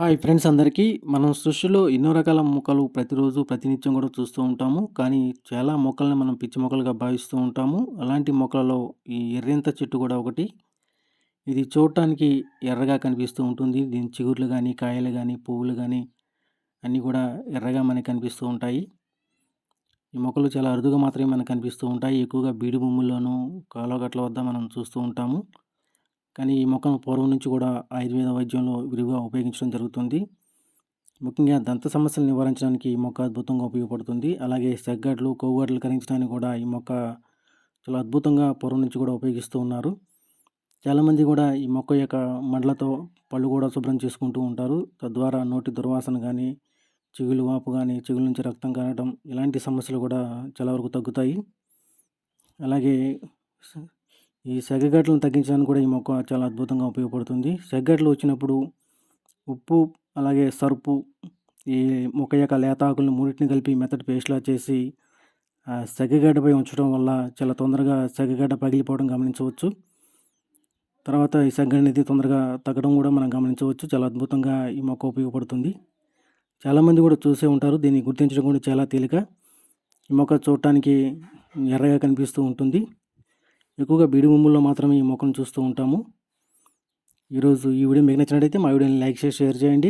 Hi friends అందరికీ. మనం సృష్టిలో ఎన్నో రకాల మొక్కలు ప్రతిరోజు ప్రతినిత్యం కూడా చూస్తూ ఉంటాము. కానీ చాలా మొక్కల్ని మనం పిచ్చి మొక్కలుగా భావిస్తూ ఉంటాము. అలాంటి మొక్కలలో ఈ ఎర్రింత చెట్టు కూడా ఒకటి. ఇది చూడటానికి ఎర్రగా కనిపిస్తూ ఉంటుంది. దీని చిగుర్లు కానీ కాయలు కానీ పువ్వులు కానీ అన్నీ కూడా ఎర్రగా మనకి కనిపిస్తూ ఉంటాయి. ఈ మొక్కలు చాలా అరుదుగా మాత్రమే మనకు కనిపిస్తూ ఉంటాయి. ఎక్కువగా బీడు భూముల్లోనూ కాలువగట్ల వద్ద మనం చూస్తూ ఉంటాము. కానీ ఈ మొక్కను పూర్వం నుంచి కూడా ఆయుర్వేద వైద్యంలో విరివిగా ఉపయోగించడం జరుగుతుంది. ముఖ్యంగా దంత సమస్యలు నివారించడానికి ఈ మొక్క అద్భుతంగా ఉపయోగపడుతుంది. అలాగే సెగ్గడ్లు కొవ్వుగడ్డలు కరించడానికి కూడా ఈ మొక్క చాలా అద్భుతంగా పూర్వం నుంచి కూడా ఉపయోగిస్తూ ఉన్నారు. చాలామంది కూడా ఈ మొక్క యొక్క మండలతో పళ్ళు కూడా శుభ్రం చేసుకుంటూ ఉంటారు. తద్వారా నోటి దుర్వాసన కానీ చిగులు వాపు కానీ చిగుల నుంచి రక్తం కారడం ఇలాంటి సమస్యలు కూడా చాలా వరకు తగ్గుతాయి. అలాగే ఈ సెగగడ్డలను తగ్గించడానికి కూడా ఈ మొక్క చాలా అద్భుతంగా ఉపయోగపడుతుంది. సెగగడ్డలు వచ్చినప్పుడు ఉప్పు అలాగే సరుపు ఈ మొక్క యొక్క లేత ఆకులను మూడింటిని కలిపి మెత్తటి పేస్ట్లా చేసి సెగగడ్డపై ఉంచడం వల్ల చాలా తొందరగా సెగగడ్డ పగిలిపోవడం గమనించవచ్చు. తర్వాత ఈ సెగ అనేది తొందరగా తగ్గడం కూడా మనం గమనించవచ్చు. చాలా అద్భుతంగా ఈ మొక్క ఉపయోగపడుతుంది. చాలామంది కూడా చూసే ఉంటారు. దీన్ని గుర్తించడం కూడా చాలా తేలిక. ఈ మొక్క చూడటానికి ఎర్రగా కనిపిస్తూ ఉంటుంది. ఎక్కువగా బీడి భూముల్లో మాత్రమే ఈ మొక్కను చూస్తూ ఉంటాము. ఈరోజు ఈ వీడియో మీకు నచ్చినట్టయితే మా వీడియోని లైక్ చేసి షేర్ చేయండి.